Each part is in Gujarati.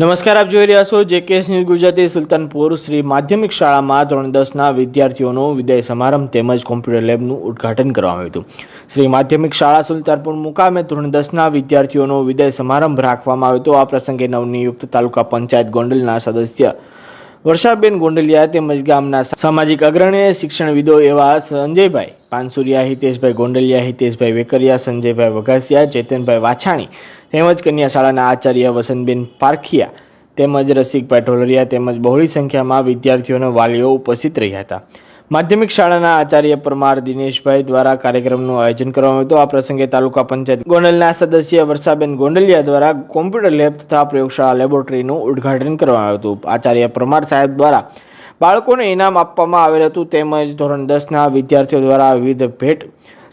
નમસ્કાર, આપ જોઈ રહ્યા છો જે કેસ ન્યૂઝ ગુજરાતી સુલતાનપુર શ્રી માધ્યમિક શાળામાં ધોરણ દસના વિદ્યાર્થીઓનો વિદાય સમારંભ તેમજ કોમ્પ્યુટર લેબનું ઉદ્ઘાટન કરવામાં આવ્યું હતું. શ્રી માધ્યમિક શાળા સુલતાનપુર મુકામે ધોરણ દસના વિદ્યાર્થીઓનો વિદાય સમારંભ રાખવામાં આવ્યો હતો. આ પ્રસંગે નવનિયુક્ત તાલુકા પંચાયત ગોંડલના સદસ્ય વર્ષાબેન ગોંડલિયા તેમજ ગામના સામાજિક અગ્રણી શિક્ષણવિદો એવા સંજયભાઈ પાનસુરિયા, હિતેશભાઈ ગોંડલિયા, હિતેશભાઈ વેકરિયા, સંજયભાઈ વઘાસિયા, ચેતનભાઈ વાછાણી તેમજ કન્યા શાળાના આચાર્ય વસંતબેન પારખિયા તેમજ રસિકભાઈ ઢોલરિયા તેમજ બહોળી સંખ્યામાં વિદ્યાર્થીઓના વાલીઓ ઉપસ્થિત રહ્યા હતા. માધ્યમિક શાળાના આચાર્ય પરમાર દિનેશભાઈ દ્વારા કાર્યક્રમનું આયોજન કરવામાં હતું. આ પ્રસંગે તાલુકા પંચાયત ગોંડલના સદસ્ય વર્ષાબેન ગોંડલિયા દ્વારા કોમ્પ્યુટર લેબ તથા પ્રયોગશાળા લેબોરેટરીનું ઉદ્ઘાટન કરવામાં હતું. આચાર્ય પરમાર સાહેબ દ્વારા બાળકોને ઇનામ આપવામાં આવેલ હતું તેમજ ધોરણ દસના વિદ્યાર્થીઓ દ્વારા વિવિધ ભેટ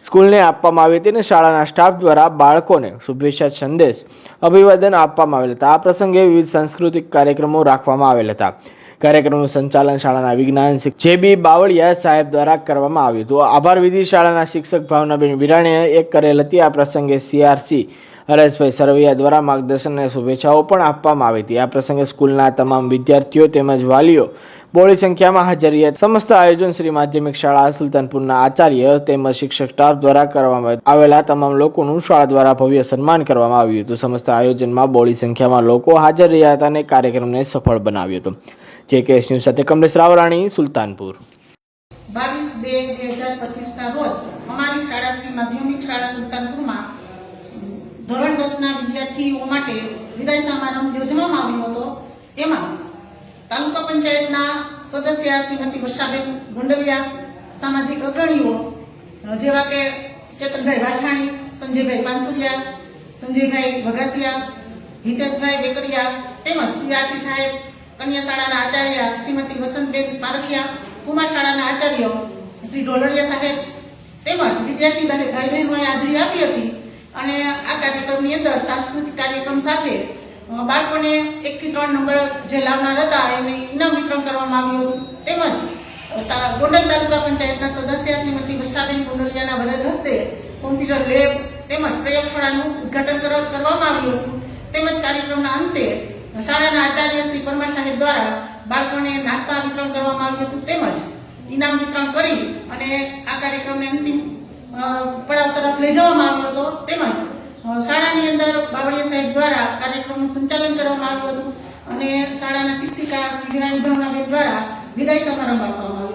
સ્કૂલને આપવામાં આવી હતી અને શાળાના સ્ટાફ દ્વારા બાળકોને શુભેચ્છા સંદેશ અભિવાદન આપવામાં આવેલ હતા. આ પ્રસંગે વિવિધ સાંસ્કૃતિક કાર્યક્રમો રાખવામાં આવેલ હતા. કાર્યક્રમનું સંચાલન શાળાના વિજ્ઞાન જે બી બાવળિયા સાહેબ દ્વારા કરવામાં આવ્યું હતું. આભાર વિધિ શાળાના શિક્ષક ભાવનાબેન વિરાણીએ એક કરેલ હતી. આ પ્રસંગે સીઆરસી હરેશભાઈ સરવૈયા દ્વારા માર્ગદર્શન અને શુભેચ્છાઓ પણ આપવામાં આવી હતી. આ પ્રસંગે સ્કૂલના તમામ વિદ્યાર્થીઓ તેમજ વાલીઓ બહોળી સંખ્યામાં હાજર રહ્યા. સમસ્ત આયોજન શ્રી માધ્યમિક શાળા સુલતાનપુરના આચાર્ય તેમજ શિક્ષક સ્ટાફ દ્વારા કરવામાં આવેલા તમામ લોકોનું શાળા દ્વારા ભવ્ય સન્માન કરવામાં આવ્યું હતું. સમસ્ત આયોજનમાં બોળી સંખ્યામાં લોકો હાજર રહ્યા હતા અને કાર્યક્રમને સફળ બનાવ્યો હતો. જે કેસ ન્યૂઝ સાથે કમલેશ રાવરાણી, સુલતાનપુર. બાવીસ બે બે હજાર પચીસના રોજ અમારી શાળા શ્રી માધ્યમિક શાળા સુલતાનપુરમાં ધોરણ દસના વિદ્યાર્થીઓ માટે વિદાય સમારંભ યોજવામાં આવ્યો હતો. એમાં તાલુકા પંચાયતના સદસ્ય શ્રીમતી વર્ષાબેન ગુંડલિયા, સામાજિક અગ્રણીઓ જેવા કે ચેતનભાઈ વાછાણી, સંજયભાઈ પાનસુરિયા, સંજયભાઈ વઘાસિયા, હિતેશભાઈ વેકરિયા તેમજ સિયાસી સાહેબ કન્યા શાળાના આચાર્ય શ્રીમતી વસંતબેન પારખિયા કુમાર શાળાના આચાર્ય શ્રી ઢોલરિયા સાહેબ તેમજ વિદ્યાર્થી ભાઈ બહેનોએ હાજરી આપી હતી અને આ કાર્યક્રમની અંદર સાંસ્કૃતિક કાર્યક્રમ સાથે બાળકોને એકથી ત્રણ નંબર જે લાવનાર હતા એને ઇનામ વિતરણ કરવામાં આવ્યું હતું. તેમજ ગોંડલ તાલુકા પંચાયતના સદસ્ય શ્રીમતી વર્ષાબેન ગોંડલિયાના વરદ હસ્તે કોમ્પ્યુટર લેબ તેમજ પ્રયોગશાળાનું ઉદ્ઘાટન કરવામાં આવ્યું હતું. તેમજ કાર્યક્રમના અંતે શાળાના આચાર્ય શ્રી પરમાર સાહેબ દ્વારા બાળકોને નાસ્તા વિતરણ કરવામાં આવ્યું હતું. તેમજ ઇનામ વિતરણ કરી અને આ કાર્યક્રમને અંતિમ પડાવ તરફ લઈ જવામાં આવ્યો હતો. તેમજ શાળાની અંદર બાવળિયા દ્વારા કાર્યક્રમનું સંચાલન કરવામાં આવ્યું હતું. અને શાળાના શિક્ષિકા વિજ્ઞાન વિભાગના ભાવનાબેન દ્વારા વિદાય સમારંભ આપવામાં